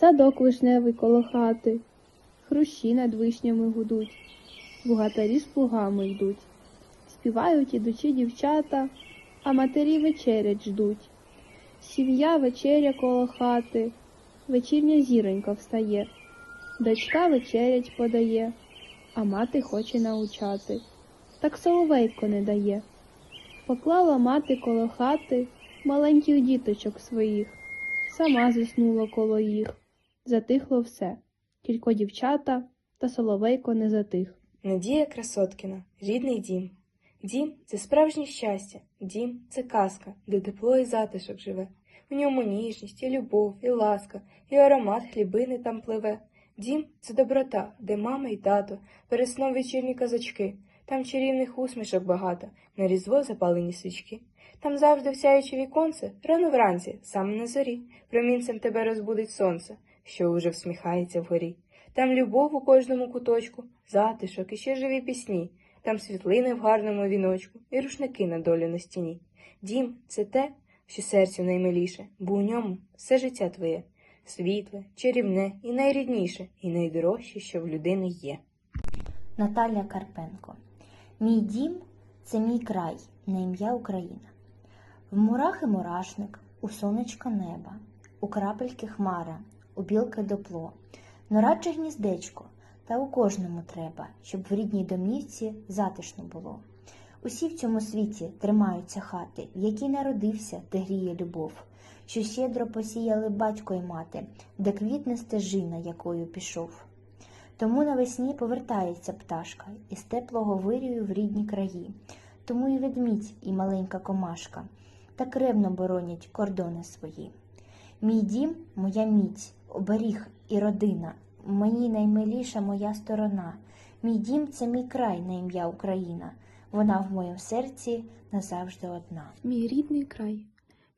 Садок вишневий коло хати, хрущі над вишнями гудуть, богатарі з плугами йдуть. Співають ідучі дівчата, а матері вечерять ждуть. Сім'я вечеря коло хати, вечірня зіронька встає, дочка вечерять подає, а мати хоче научати. Так соловейко не дає. Поклала мати коло хати маленьких діточок своїх, сама заснула коло їх. Затихло все, тільки дівчата та соловейко не затих. Надія Красоткіна, рідний дім. Дім це справжнє щастя, дім це казка, де тепло і затишок живе. У ньому ніжність, і любов, і ласка, і аромат хлібини там пливе. Дім це доброта, де мама і тато, перед сном вечірні казачки. Там чарівних усмішок багато, на різдво запалені свічки. Там завжди всяюче віконце, рано вранці, саме на зорі, промінцем тебе розбудить сонце, що уже всміхається вгорі. Там любов у кожному куточку, затишок і ще живі пісні, там світлини в гарному віночку і рушники на долю на стіні. Дім це те, що серцю наймиліше, бо у ньому все життя твоє, світле, чарівне і найрідніше, і найдорожче, що в людини є. Наталя Карпенко. Мій дім це мій край, на ім'я Україна. В мурах і мурашник, у сонечка неба, у крапельки хмара, у білки допло, но радше гніздечко, та у кожному треба, щоб в рідній домівці затишно було. Усі в цьому світі тримаються хати, в якій народився, де гріє любов, що щедро посіяли батько й мати, де квітне стежина, якою пішов. Тому навесні повертається пташка із теплого вирію в рідні краї. Тому і ведмідь, і маленька комашка так ревно боронять кордони свої. Мій дім, моя міць, оберіг і родина, мені наймиліша моя сторона. Мій дім це мій край на ім'я Україна. Вона в моєму серці назавжди одна. Мій рідний край,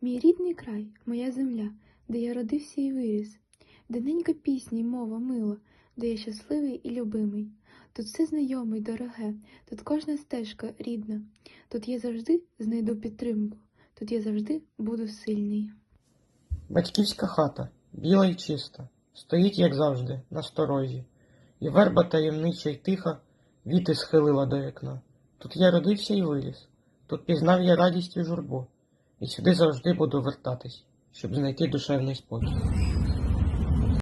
мій рідний край, моя земля, де я родився і виріс, де ненька пісня й мова мила, де я щасливий і любимий. Тут все знайоме й дороге, тут кожна стежка рідна, тут я завжди знайду підтримку, тут я завжди буду сильний. Батьківська хата, біла й чиста, стоїть, як завжди, на сторожі, і верба таємнича й тиха віти схилила до вікна. Тут я родився і виліз, тут пізнав я радість і журбу, і сюди завжди буду вертатись, щоб знайти душевний спокій.